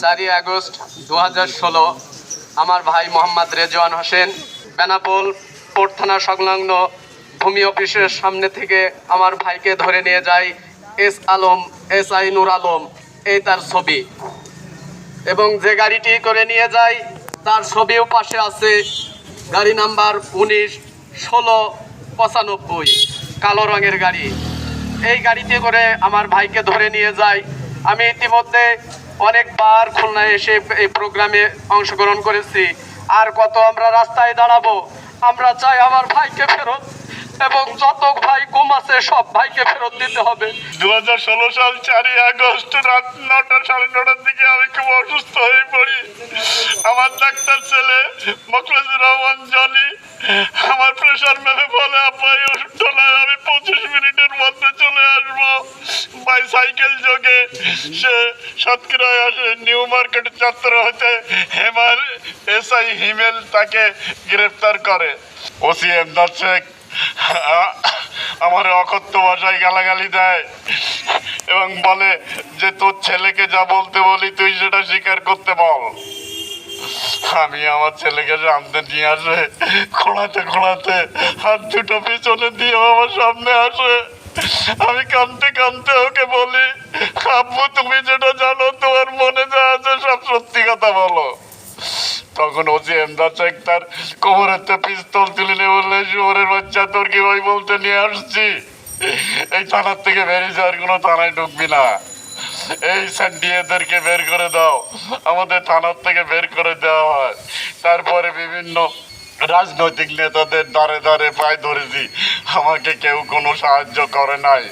চারই আগস্ট দু ষোলো, আমার ভাই মোহাম্মদ রেজওয়ান হোসেন, বেনাপোল পোর্ট থানা সংলগ্ন ভূমি অফিসের সামনে থেকে আমার ভাইকে ধরে নিয়ে যায় S Alam, S I Nur Alam, এই তার ছবি। এবং যে গাড়িটি করে নিয়ে যায় তার ছবিও পাশে আছে গাড়ি নাম্বার উনিশ ষোলো পঁচানব্বই, কালো রঙের গাড়ি। এই গাড়িতে করে আমার ভাইকে ধরে নিয়ে যায় আমি ইতিমধ্যে অনেকবার খুলনায় এসে এই প্রোগ্রামে অংশগ্রহণ করেছি। আর কত আমরা রাস্তায় দাঁড়াবো, আমরা চাই আমার ভাইকে ফেরত এবং যত ভাই কম আছে, সব ভাইকে ফেরত দিতে হবে। দু হাজার ষোলো সাল চারই আগস্ট রাত নটা সাড়ে নটার দিকে আমি খুব অসুস্থ হয়ে পড়ি। আমার ডাক্তার ছেলে মকলেজুর রহমান জনি, আমার প্রেশার মেপে বলে আপনার বাইসাইকেল যোগে সে সাতক্ষীরায় আসে নিউ মার্কেট চত্বর হতে হেমার এসআই হিমেল তাকে গ্রেফতার করে। ওসি এমদাদ শেখ, আমার অকথ্য ভাষায় গালাগালি দেয় এবং বলে যে তোর ছেলেকে যা বলতে বলি তুই সেটা স্বীকার করতে বল। আমি আমার ছেলেকে সামনে নিয়ে আসে, খোঁড়াতে খোঁড়াতে হাত দুটো পিছনে দিয়ে আমার সামনে আসে। আমি কাঁদতে কাঁদতে ওকে বলি, আব্বু, তুমি যেটা জানো, তোমার মনে যা আছে সব সত্যি কথা বলো। তখন ওসি এমদাদ শেখ তার কোমরেতে পিস্তল তুলে নিয়ে বললে, শুয়োরের বাচ্চা, তোর কি ভাই বলতে নিয়ে আসছি? এই থানার থেকে বেরিয়ে যাওয়ার কোনো থানায় ঢুকবি না। এই স্যান্ডিয়েদেরকে বের করে দাও। আমাদের থানার থেকে বের করে দেওয়া হয়। তারপরে বিভিন্ন রাজনৈতিক নেতাদের দ্বারে দ্বারে পায়ে ধরেছি। আমাকে কেউ কোনো সাহায্য করে নাই।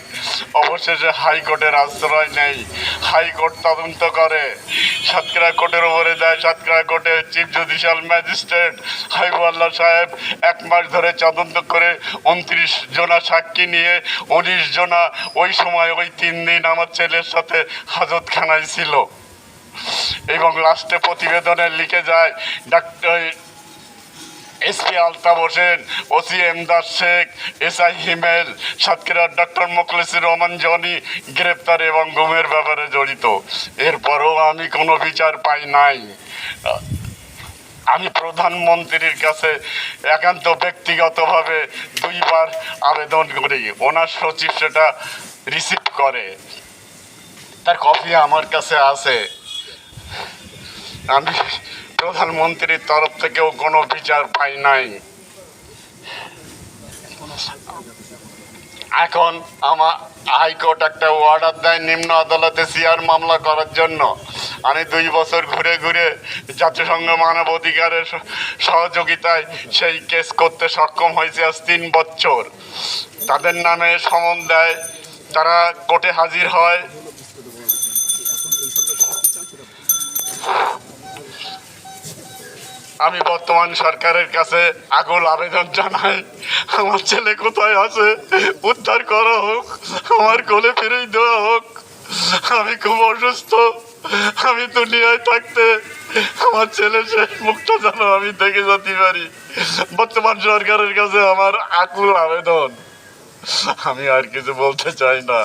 অবশেষে হাইকোর্টের আশ্রয় নেই। হাইকোর্ট তদন্ত করে। সাতক্ষীরা কোর্টের উপরে দেয় সাতক্ষীরা কোর্টের চিফ জুডিশিয়াল ম্যাজিস্ট্রেট হাইবুল্লাহ সাহেব এক মাস ধরে তদন্ত করে উনত্রিশ জনা সাক্ষী নিয়ে উনিশ জনা ওই সময় ওই তিন দিন আমার ছেলের সাথে হাজতখানায় ছিল। এবং লাস্টে প্রতিবেদনে লিখে যায়, doctor SP Altaf Hossain OC Emdad Sheikh, SI Himel সাতক্ষীরার ডক্টর মোখলেসুর রহমান জনি গ্রেপ্তার এবং গুমের ব্যাপারে জড়িত। এরপরও আমি কোনো বিচার পাই নাই। আমি প্রধানমন্ত্রীর কাছে একান্ত ব্যক্তিগতভাবে দুইবার আবেদন করি। ওনার সচিব সেটা রিসিভ করে। তার কপি আমার কাছে আছে। আমি প্রধানমন্ত্রীর তরফ থেকেও কোনো বিচার পাই নাই। এখন আমার হাইকোর্ট একটা অর্ডার দেয় নিম্ন আদালতে সিআর মামলা করার জন্য। আমি দুই বছর ঘুরে ঘুরে জাতিসংঘ মানব অধিকারের সহযোগিতায় সেই কেস করতে সক্ষম হয়েছে আজ তিন বছর। তাদের নামে সমন দেয়, তারা কোর্টে হাজির হয়। আমি বর্তমান সরকারের কাছে আগুল আবেদন জানাই। আমার ছেলে কোথায় আছে? উদ্ধার করা হোক, আমার কোলে ফিরেই দেওয়া হোক। আমি খুব অসুস্থ, আমি দুনিয়ায় থাকতে আমার ছেলে শেষ মুখটা যেন আমি দেখে যেতে পারি। বর্তমান সরকারের কাছে আমার আকুল আবেদন। আমি আর কিছু বলতে চাই না।